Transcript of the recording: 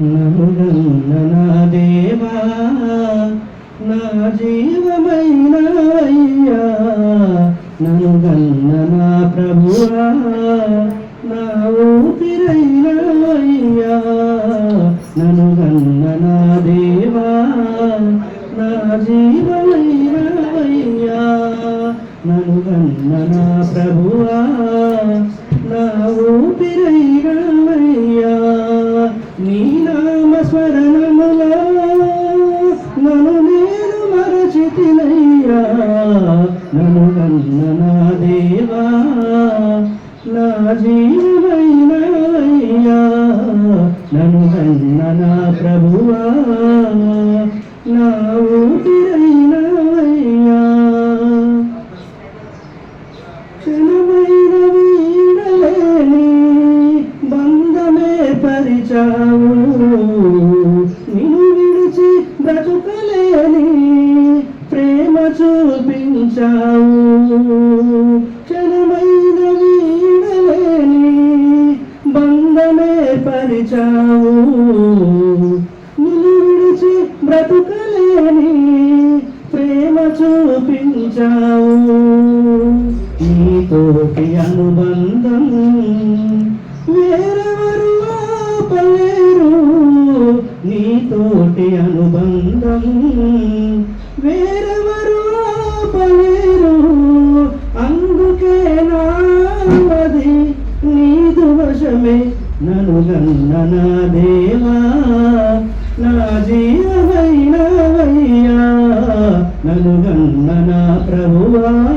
నముగన్న నా దేవా నా జీవమైన అయ్యా. ననుగన్న నా ప్రభువా నా ఊపిరైన అయ్యా. ననుగన్న నా దేవా నా జీవమైన అయ్యా. ననుగన్న నా ప్రభువా నన్ను నేను మరచితినయ్యా. నన్ను గన్న నా దేవా నా జీవమైన అయ్యా నన్ను గన్న నా ప్రభువా నా ఊపిరైన అయ్యా క్షణమైన వీడలేని బంధమే పరిచావు. బ్రతుకలేని ప్రేమ చూపించావు. క్షణమైన వీడలేని బంధమే పరిచావు. నిలువిడిచి బ్రతుకలేని ప్రేమ చూపించావు. నీతోటి అనుబంధం నీతోటి అనుబంధం. వేరెవరు ఆపలేరు. అందుకే నాది నీదు వశమే. నను గన్న నా దేవా. నా జీవమైన వయ్యా నను గన్న నా ప్రభువా.